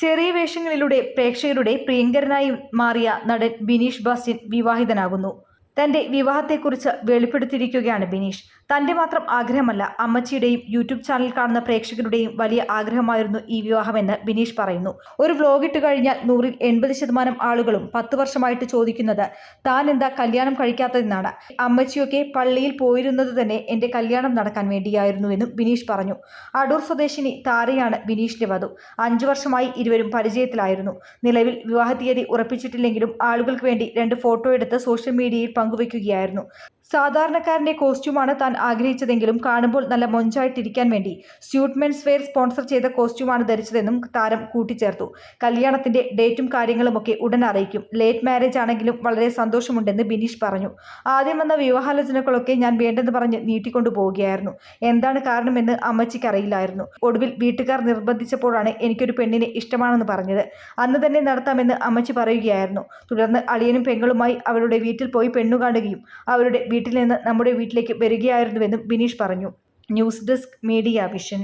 ചെറിയ വേഷങ്ങളിലൂടെ പ്രേക്ഷകരുടെ പ്രിയങ്കരനായി മാറിയ നടൻ ബിനീഷ് ബാസ്റ്റിൻ വിവാഹിതനാകുന്നു. തന്റെ വിവാഹത്തെക്കുറിച്ച് വെളിപ്പെടുത്തിയിരിക്കുകയാണ് ബിനീഷ്. തന്റെ മാത്രം ആഗ്രഹമല്ല അമ്മച്ചിയുടെയും യൂട്യൂബ് ചാനൽ കാണുന്ന പ്രേക്ഷകരുടെയും വലിയ ആഗ്രഹമായിരുന്നു ഈ വിവാഹമെന്ന് ബിനീഷ് പറയുന്നു. ഒരു വ്ലോഗ് ഇട്ട് കഴിഞ്ഞാൽ നൂറിൽ എൺപത് ശതമാനം ആളുകളും പത്ത് വർഷമായിട്ട് ചോദിക്കുന്നത് താൻ എന്താ കല്യാണം കഴിക്കാത്തതെന്നാണ്? അമ്മച്ചിയൊക്കെ പള്ളിയിൽ പോയിരുന്നത് തന്നെ എന്റെ കല്യാണം നടക്കാൻ വേണ്ടിയായിരുന്നുവെന്നും ബിനീഷ് പറഞ്ഞു. അടൂർ സ്വദേശിനി താരയാണ് ബിനീഷിന്റെ വധു. അഞ്ചു വർഷമായി ഇരുവരും പരിചയത്തിലായിരുന്നു. നിലവിൽ വിവാഹ തീയതി ഉറപ്പിച്ചിട്ടില്ലെങ്കിലും ആളുകൾക്ക് വേണ്ടി രണ്ട് ഫോട്ടോ എടുത്ത് സോഷ്യൽ മീഡിയയിൽ പങ്കുവയ്ക്കുകയായിരുന്നു സാധാരണക്കാരന്റെ കോസ്റ്റ്യൂമാണ് താൻ ആഗ്രഹിച്ചതെങ്കിലും കാണുമ്പോൾ നല്ല മൊഞ്ചായിട്ടിരിക്കാൻ വേണ്ടി സ്യൂട്ട്മെൻസ് വെയർ സ്പോൺസർ ചെയ്ത കോസ്റ്റ്യൂമാണ് ധരിച്ചതെന്നും താരം കൂട്ടിച്ചേർത്തു. കല്യാണത്തിന്റെ ഡേറ്റും കാര്യങ്ങളുമൊക്കെ ഉടൻ അറിയിക്കും. ലേറ്റ് മാരേജ് ആണെങ്കിലും വളരെ സന്തോഷമുണ്ടെന്ന് ബിനീഷ് പറഞ്ഞു. ആദ്യം വന്ന വിവാഹാലോചനകളൊക്കെ ഞാൻ വേണ്ടെന്ന് പറഞ്ഞ് നീട്ടിക്കൊണ്ടു പോവുകയായിരുന്നു. എന്താണ് കാരണമെന്ന് അമ്മച്ചിക്ക് അറിയില്ലായിരുന്നു. ഒടുവിൽ വീട്ടുകാർ നിർബന്ധിച്ചപ്പോഴാണ് എനിക്കൊരു പെണ്ണിനെ ഇഷ്ടമാണെന്ന് പറഞ്ഞത്. അന്ന് തന്നെ നടത്താമെന്ന് അമ്മച്ചി പറയുകയായിരുന്നു. തുടർന്ന് അളിയനും പെങ്ങളുമായി അവരുടെ വീട്ടിൽ പോയി പെണ്ണു കാണുകയും അവരുടെ വീട്ടിൽ നിന്ന് നമ്മുടെ വീട്ടിലേക്ക് വരികയായിരുന്നുവെന്നും ബിനീഷ് പറഞ്ഞു. News desk media vision.